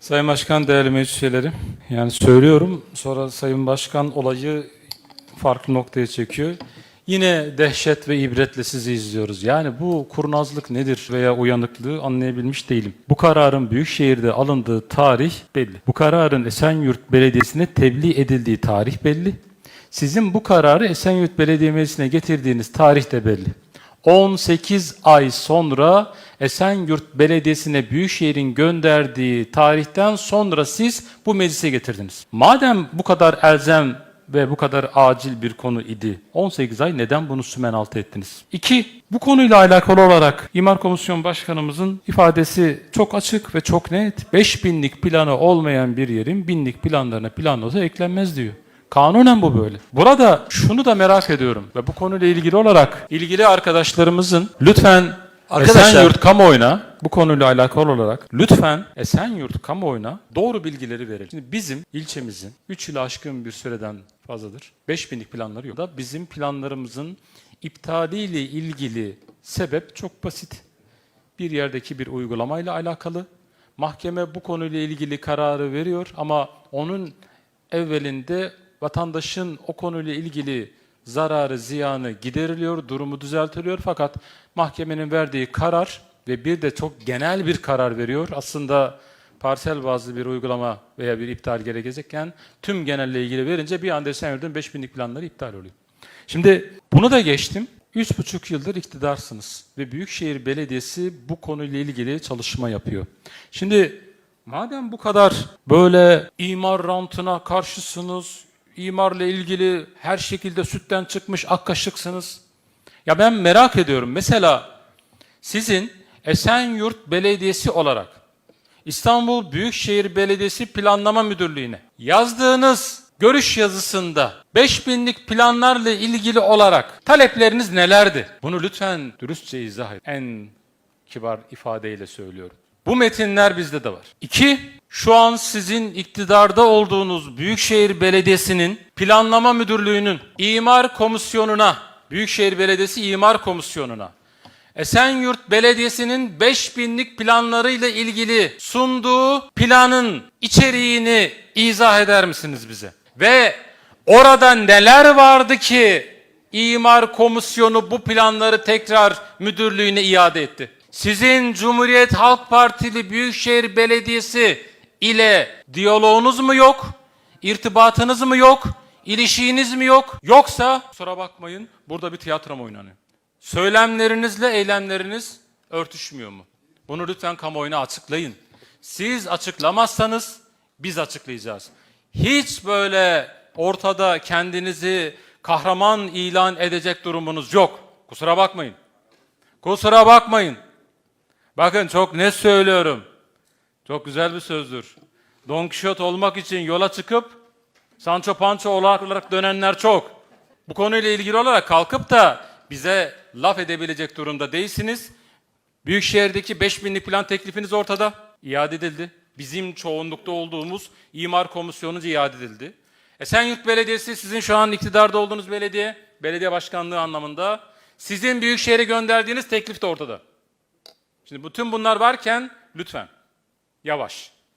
Sayın Başkan, değerli meclis üyeleri. Yani söylüyorum, sonra Sayın Başkan olayı farklı noktaya çekiyor. Yine dehşet ve ibretle sizi izliyoruz. Yani bu kurnazlık nedir veya uyanıklığı anlayabilmiş değilim. Bu kararın Büyükşehir'de alındığı tarih belli. Bu kararın Esenyurt Belediyesi'ne tebliğ edildiği tarih belli. Sizin bu kararı Esenyurt Belediye Meclisi'ne getirdiğiniz tarih de belli. 18 ay sonra Esenyurt Belediyesi'ne Büyükşehir'in gönderdiği tarihten sonra siz bu meclise getirdiniz. Madem bu kadar elzem ve bu kadar acil bir konu idi, 18 ay neden bunu sümen altı ettiniz? İki, bu konuyla alakalı olarak İmar Komisyon Başkanımızın ifadesi çok açık ve çok net. 5000'lik planı olmayan bir yerin binlik planlarına plan notu eklenmez diyor. Kanunen bu böyle. Burada şunu da merak ediyorum ve bu konuyla ilgili olarak ilgili arkadaşlarımızın lütfen Arkadaşlar- Esenyurt kamuoyuna bu konuyla alakalı olarak lütfen Esenyurt kamuoyuna doğru bilgileri verelim. Şimdi bizim ilçemizin 3 yılı aşkın bir süreden fazladır. 5000'lik planları yok. Da bizim planlarımızın iptaliyle ilgili sebep çok basit. Bir yerdeki bir uygulamayla alakalı. Mahkeme bu konuyla ilgili kararı veriyor ama onun evvelinde vatandaşın o konuyla ilgili zararı, ziyanı gideriliyor, durumu düzeltiliyor. Fakat mahkemenin verdiği karar ve bir de çok genel bir karar veriyor. Aslında parsel bazlı bir uygulama veya bir iptal gerekecekken tüm genelle ilgili verince bir anda Esenyurt'un 5000'lik planları iptal oluyor. Şimdi bunu da geçtim. Üç buçuk yıldır iktidarsınız ve Büyükşehir Belediyesi bu konuyla ilgili çalışma yapıyor. Şimdi madem bu kadar böyle imar rantına karşısınız, imarla ilgili her şekilde sütten çıkmış ak kaşıksınız. Ya ben merak ediyorum. Mesela sizin Esenyurt Belediyesi olarak İstanbul Büyükşehir Belediyesi Planlama Müdürlüğü'ne yazdığınız görüş yazısında 5000'lik planlarla ilgili olarak talepleriniz nelerdi? Bunu lütfen dürüstçe izah edin. En kibar ifadeyle söylüyorum. Bu metinler bizde de var. İki, şu an sizin iktidarda olduğunuz Büyükşehir Belediyesi'nin Planlama Müdürlüğü'nün İmar Komisyonu'na, Büyükşehir Belediyesi İmar Komisyonu'na Esenyurt Belediyesi'nin 5000'lik planlarıyla ilgili sunduğu planın içeriğini izah eder misiniz bize? Ve orada neler vardı ki İmar Komisyonu bu planları tekrar müdürlüğüne iade etti? Sizin Cumhuriyet Halk Partili Büyükşehir Belediyesi ile diyaloğunuz mu yok? İrtibatınız mı yok? İlişiğiniz mi yok? Yoksa kusura bakmayın burada bir tiyatro mu oynanıyor? Söylemlerinizle eylemleriniz örtüşmüyor mu? Bunu lütfen kamuoyuna açıklayın. Siz açıklamazsanız biz açıklayacağız. Hiç böyle ortada kendinizi kahraman ilan edecek durumunuz yok. Kusura bakmayın. Kusura bakmayın. Bakın çok net söylüyorum. Çok güzel bir sözdür. Don Quixote olmak için yola çıkıp Sancho Pancho olarak dönenler çok. Bu konuyla ilgili olarak kalkıp da bize laf edebilecek durumda değilsiniz. Büyükşehir'deki 5000'lik plan teklifiniz ortada. İade edildi. Bizim çoğunlukta olduğumuz imar komisyonunca iade edildi. Esenyurt Belediyesi sizin şu an iktidarda olduğunuz belediye, belediye başkanlığı anlamında sizin Büyükşehir'e gönderdiğiniz teklif de ortada. Şimdi bütün bunlar varken lütfen yavaş.